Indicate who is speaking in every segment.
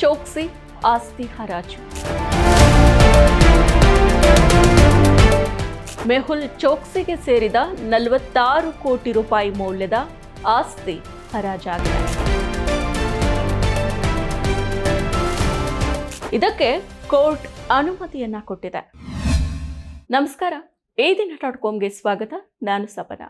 Speaker 1: ಚೋಕ್ಸಿ ಆಸ್ತಿ ಹರಾಜು. ಮೆಹುಲ್ ಚೋಕ್ಸಿಗೆ ಸೇರಿದ ನಲವತ್ತಾರು ಕೋಟಿ ರೂಪಾಯಿ ಮೌಲ್ಯದ ಆಸ್ತಿ ಹರಾಜಾಗಿದೆ. ಇದಕ್ಕೆ ಕೋರ್ಟ್ ಅನುಮತಿಯನ್ನ ಕೊಟ್ಟಿದೆ. ನಮಸ್ಕಾರ, ಈ ದಿನ ಡಾಟ್ ಕಾಮ್ಗೆ ಸ್ವಾಗತ. ನಾನು ಸಪನ.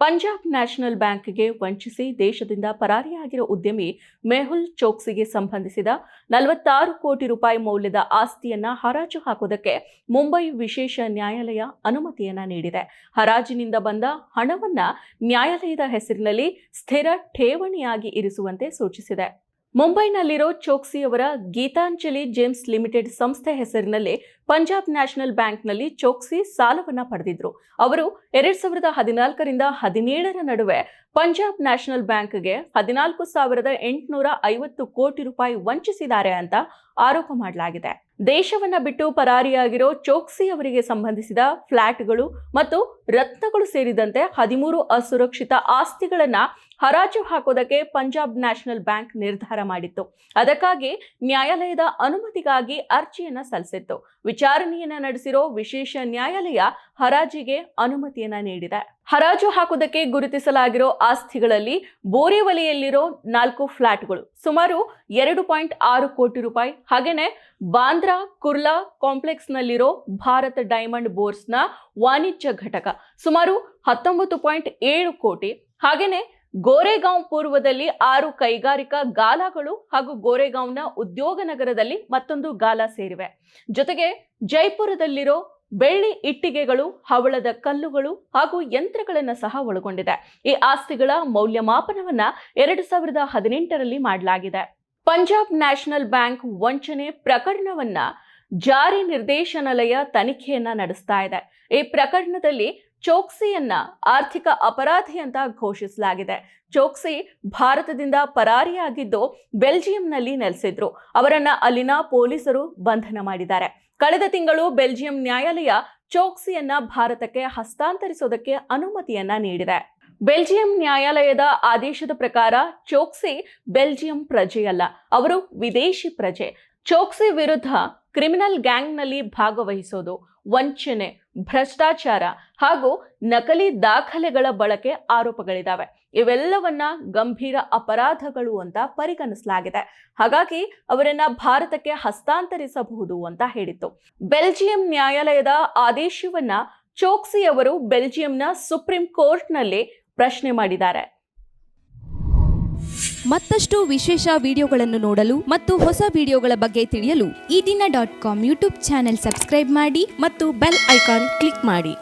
Speaker 1: ಪಂಜಾಬ್ ನ್ಯಾಷನಲ್ ಬ್ಯಾಂಕ್ಗೆ ವಂಚಿಸಿ ದೇಶದಿಂದ ಪರಾರಿಯಾಗಿರೋ ಉದ್ಯಮಿ ಮೆಹುಲ್ ಚೋಕ್ಸಿಗೆ ಸಂಬಂಧಿಸಿದ ನಲವತ್ತಾರು ಕೋಟಿ ರೂಪಾಯಿ ಮೌಲ್ಯದ ಆಸ್ತಿಯನ್ನ ಹರಾಜು ಹಾಕೋದಕ್ಕೆ ಮುಂಬೈ ವಿಶೇಷ ನ್ಯಾಯಾಲಯ ಅನುಮತಿಯನ್ನ ನೀಡಿದೆ. ಹರಾಜಿನಿಂದ ಬಂದ ಹಣವನ್ನ ನ್ಯಾಯಾಲಯದ ಹೆಸರಿನಲ್ಲಿ ಸ್ಥಿರ ಠೇವಣಿಯಾಗಿ ಇರಿಸುವಂತೆ ಸೂಚಿಸಿದೆ. ಮುಂಬೈನಲ್ಲಿರೋ ಚೋಕ್ಸಿ ಅವರ ಗೀತಾಂಜಲಿ ಜೇಮ್ಸ್ ಲಿಮಿಟೆಡ್ ಸಂಸ್ಥೆ ಹೆಸರಿನಲ್ಲಿ ಪಂಜಾಬ್ ನ್ಯಾಷನಲ್ ಬ್ಯಾಂಕ್ನಲ್ಲಿ ಚೋಕ್ಸಿ ಸಾಲವನ್ನು ಪಡೆದಿದ್ರು. ಅವರು ಎರಡ್ ಸಾವಿರದ ಹದಿನಾಲ್ಕರಿಂದ ಹದಿನೇಳರ ನಡುವೆ ಪಂಜಾಬ್ ನ್ಯಾಷನಲ್ ಬ್ಯಾಂಕ್ಗೆ ಹದಿನಾಲ್ಕು ಸಾವಿರದ ಎಂಟುನೂರ ಐವತ್ತು ಕೋಟಿ ರೂಪಾಯಿ ವಂಚಿಸಿದ್ದಾರೆ ಅಂತ ಆರೋಪ ಮಾಡಲಾಗಿದೆ. ದೇಶವನ್ನ ಬಿಟ್ಟು ಪರಾರಿಯಾಗಿರೋ ಚೋಕ್ಸಿ ಅವರಿಗೆ ಸಂಬಂಧಿಸಿದ ಫ್ಲಾಟ್ಗಳು ಮತ್ತು ರತ್ನಗಳು ಸೇರಿದಂತೆ ಹದಿಮೂರು ಅಸುರಕ್ಷಿತ ಆಸ್ತಿಗಳನ್ನ ಹರಾಜು ಹಾಕೋದಕ್ಕೆ ಪಂಜಾಬ್ ನ್ಯಾಷನಲ್ ಬ್ಯಾಂಕ್ ನಿರ್ಧಾರ ಮಾಡಿತ್ತು. ಅದಕ್ಕಾಗಿ ನ್ಯಾಯಾಲಯದ ಅನುಮತಿಗಾಗಿ ಅರ್ಜಿಯನ್ನ ಸಲ್ಲಿಸಿತ್ತು. ವಿಚಾರಣೆಯನ್ನ ನಡೆಸಿರೋ ವಿಶೇಷ ನ್ಯಾಯಾಲಯ ಹರಾಜಿಗೆ ಅನುಮತಿಯನ್ನ ನೀಡಿದೆ. ಹರಾಜು ಹಾಕುವುದಕ್ಕೆ ಗುರುತಿಸಲಾಗಿರೋ ಆಸ್ತಿಗಳಲ್ಲಿ ಬೋರಿವಲಿಯಲ್ಲಿರೋ ನಾಲ್ಕು ಫ್ಲಾಟ್ಗಳು. ಸುಮಾರು ಎರಡು ಪಾಯಿಂಟ್ ಆರು ಕೋಟಿ ರೂಪಾಯಿ. ಹಾಗೇನೆ ಬಾಂದ್ರಾ, ಕುರ್ಲಾ ಕಾಂಪ್ಲೆಕ್ಸ್ನಲ್ಲಿರೋ ಭಾರತ ಡೈಮಂಡ್ ಬೋರ್ಸ್ನ ವಾಣಿಜ್ಯ ಘಟಕ. ಸುಮಾರು ಹತ್ತೊಂಬತ್ತು ಪಾಯಿಂಟ್ ಏಳು ಕೋಟಿ. ಹಾಗೇನೆ ಗೋರೆಗಾಂವ್ ಪೂರ್ವದಲ್ಲಿ ಆರು ಕೈಗಾರಿಕಾ ಗಾಲಾಗಳು ಹಾಗೂ ಗೋರೆಗಾಂವ್ನ ಉದ್ಯೋಗ ನಗರದಲ್ಲಿ ಮತ್ತೊಂದು ಗಾಲ ಸೇರಿವೆ. ಜೊತೆಗೆ ಜೈಪುರದಲ್ಲಿರೋ ಬೆಳ್ಳಿ ಇಟ್ಟಿಗೆಗಳು, ಹವಳದ ಕಲ್ಲುಗಳು ಹಾಗೂ ಯಂತ್ರಗಳನ್ನು ಸಹ ಒಳಗೊಂಡಿದೆ. ಈ ಆಸ್ತಿಗಳ ಮೌಲ್ಯಮಾಪನವನ್ನ ಎರಡು ಸಾವಿರದ ಹದಿನೆಂಟರಲ್ಲಿ ಮಾಡಲಾಗಿದೆ. ಪಂಜಾಬ್ ನ್ಯಾಷನಲ್ ಬ್ಯಾಂಕ್ ವಂಚನೆ ಪ್ರಕರಣವನ್ನ ಜಾರಿ ನಿರ್ದೇಶನಾಲಯ ತನಿಖೆಯನ್ನ ನಡೆಸ್ತಾ ಇದೆ. ಈ ಪ್ರಕರಣದಲ್ಲಿ ಚೋಕ್ಸಿಯನ್ನ ಆರ್ಥಿಕ ಅಪರಾಧಿ ಅಂತ ಘೋಷಿಸಲಾಗಿದೆ. ಚೋಕ್ಸಿ ಭಾರತದಿಂದ ಪರಾರಿಯಾಗಿದ್ದು ಬೆಲ್ಜಿಯಂನಲ್ಲಿ ನೆಲೆಸಿದ್ರು. ಅವರನ್ನ ಅಲ್ಲಿನ ಪೊಲೀಸರು ಬಂಧನ ಮಾಡಿದ್ದಾರೆ. ಕಳೆದ ತಿಂಗಳು ಬೆಲ್ಜಿಯಂ ನ್ಯಾಯಾಲಯ ಚೋಕ್ಸಿಯನ್ನ ಭಾರತಕ್ಕೆ ಹಸ್ತಾಂತರಿಸೋದಕ್ಕೆ ಅನುಮತಿಯನ್ನ ನೀಡಿದೆ. ಬೆಲ್ಜಿಯಂ ನ್ಯಾಯಾಲಯದ ಆದೇಶದ ಪ್ರಕಾರ ಚೋಕ್ಸಿ ಬೆಲ್ಜಿಯಂ ಪ್ರಜೆಯಲ್ಲ, ಅವರು ವಿದೇಶಿ ಪ್ರಜೆ. ಚೋಕ್ಸಿ ವಿರುದ್ಧ ಕ್ರಿಮಿನಲ್ ಗ್ಯಾಂಗ್ನಲ್ಲಿ ಭಾಗವಹಿಸೋದು, ವಂಚನೆ, ಭ್ರಷ್ಟಾಚಾರ ಹಾಗೂ ನಕಲಿ ದಾಖಲೆಗಳ ಬಳಕೆ ಆರೋಪಗಳಿದ್ದಾವೆ ಇವೆಲ್ಲವನ್ನ ಗಂಭೀರ ಅಪರಾಧಗಳು ಅಂತ ಪರಿಗಣಿಸಲಾಗಿದೆ. ಹಾಗಾಗಿ ಅವರನ್ನ ಭಾರತಕ್ಕೆ ಹಸ್ತಾಂತರಿಸಬಹುದು ಅಂತ ಹೇಳಿತ್ತು. ಬೆಲ್ಜಿಯಂ ನ್ಯಾಯಾಲಯದ ಆದೇಶವನ್ನ ಚೋಕ್ಸಿ ಅವರು ಬೆಲ್ಜಿಯಂನ ಸುಪ್ರೀಂ ಕೋರ್ಟ್ನಲ್ಲಿ ಪ್ರಶ್ನೆ ಮಾಡಿದ್ದಾರೆ.
Speaker 2: ಮತ್ತಷ್ಟು ವಿಶೇಷ ವಿಡಿಯೋಗಳನ್ನು ನೋಡಲು ಮತ್ತು ಹೊಸ ವಿಡಿಯೋಗಳ ಬಗ್ಗೆ ತಿಳಿಯಲು
Speaker 3: Eedina dot com YouTube channel subscribe ಮಾಡಿ
Speaker 2: ಮತ್ತು ಬೆಲ್ ಐಕಾನ್ ಕ್ಲಿಕ್ ಮಾಡಿ.